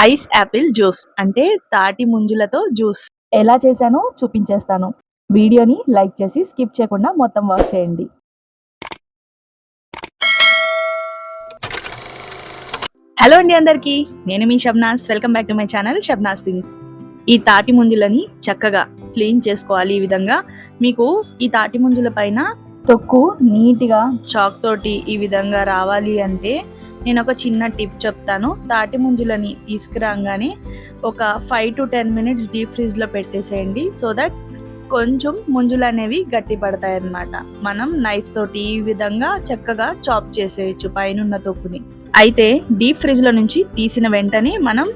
Ice Apple juice అంటే తాటి ముంజులతో juice. ఎలా చేశానో చూపించేస్తాను. వీడియోని లైక్ చేసి స్కిప్ చేయకుండా మొత్తం వాచ్ చేయండి. హలో అండి అందరికీ నేను మీ Shabnas. Welcome back to my channel Shabnas things. ఈ తాటి ముంజులని చక్కగా క్లీన్ చేసుకోవాలి ఈ విధంగా. మీకు ఈ తాటి ముంజుల పైన తొక్కు నీట్గా చాక్ తోటి ఈ విధంగా రావాలి అంటే నేను ఒక చిన్న టిప్ చెప్తాను. తాటి ముంజులని తీసుకురాగానే ఒక five to ten minutes deep ఫ్రీజ్లో పెట్టేసేయండి. సో దట్ కొంచెం ముంజులు అనేవి గట్టి పడతాయి అన్నమాట మనం నైఫ్ తోటి ఈ విధంగా చక్కగా చాప్ చేసేయచ్చు పైనున్న తొక్కుని. అయితే డీప్ ఫ్రిడ్జ్లో నుంచి తీసిన వెంటనే మనం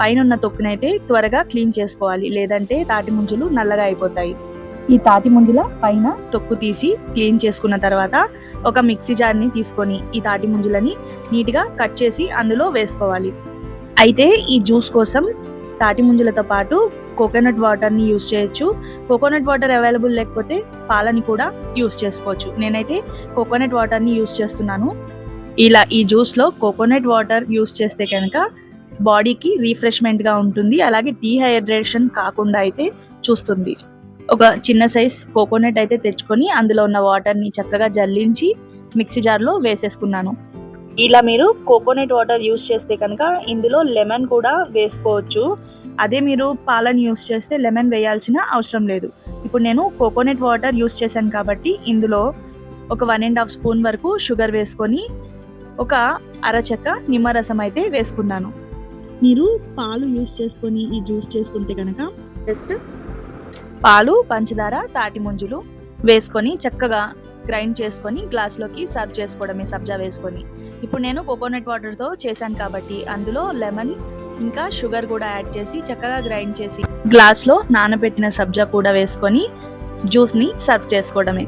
పైనున్న తొక్కునైతే త్వరగా క్లీన్ చేసుకోవాలి. లేదంటే తాటి ముంజులు నల్లగా అయిపోతాయి. ఈ తాటి ముంజుల పైన తొక్కు తీసి క్లీన్ చేసుకున్న తర్వాత ఒక మిక్సీ జార్ని తీసుకొని ఈ తాటి ముంజులని నీట్గా కట్ చేసి అందులో వేసుకోవాలి. అయితే ఈ జ్యూస్ కోసం తాటి ముంజులతో పాటు కోకోనట్ వాటర్ని యూస్ చేయొచ్చు. కోకోనట్ వాటర్ అవైలబుల్ లేకపోతే పాలని కూడా యూస్ చేసుకోవచ్చు. నేనైతే కోకోనట్ వాటర్ని యూస్ చేస్తున్నాను. ఇలా ఈ జ్యూస్లో కోకోనట్ వాటర్ యూస్ చేస్తే కనుక బాడీకి రీఫ్రెష్మెంట్గా ఉంటుంది. అలాగే డీహైడ్రేషన్ కాకుండా అయితే చూస్తుంది. ఒక చిన్న సైజ్ కోకోనట్ అయితే తెచ్చుకొని అందులో ఉన్న వాటర్ని చక్కగా జల్లించి మిక్సీ జార్లో వేసేసుకున్నాను. ఇలా మీరు కోకోనట్ వాటర్ యూస్ చేస్తే కనుక ఇందులో లెమన్ కూడా వేసుకోవచ్చు. అదే మీరు పాలను యూస్ చేస్తే లెమన్ వేయాల్సిన అవసరం లేదు. ఇప్పుడు నేను కోకోనట్ వాటర్ యూస్ చేశాను కాబట్టి ఇందులో ఒక వన్ అండ్ హాఫ్ స్పూన్ వరకు షుగర్ వేసుకొని ఒక అరచెక్క నిమ్మరసం అయితే వేసుకున్నాను. మీరు పాలు యూస్ చేసుకొని ఈ జ్యూస్ చేసుకుంటే కనుక జస్ట్ పాలు పంచదార తాటి ముంజులు వేసుకొని చక్కగా గ్రైండ్ చేసుకొని గ్లాస్లోకి సర్వ్ చేసుకోవడమే సబ్జా వేసుకొని. ఇప్పుడు నేను కోకోనట్ వాటర్తో చేశాను కాబట్టి అందులో లెమన్ ఇంకా షుగర్ కూడా యాడ్ చేసి చక్కగా గ్రైండ్ చేసి గ్లాస్లో నానబెట్టిన సబ్జా కూడా వేసుకొని జ్యూస్ని సర్వ్ చేసుకోవడమే.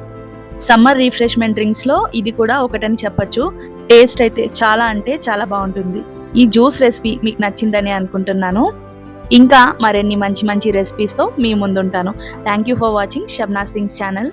సమ్మర్ రిఫ్రెష్మెంట్ డ్రింక్స్లో ఇది కూడా ఒకటని చెప్పచ్చు. టేస్ట్ అయితే చాలా అంటే చాలా బాగుంటుంది. ఈ జ్యూస్ రెసిపీ మీకు నచ్చిందని అనుకుంటున్నాను. ఇంకా మరిన్ని మంచి మంచి రెసిపీస్తో మీ ముందుంటాను. Thank you for watching Shabnas things channel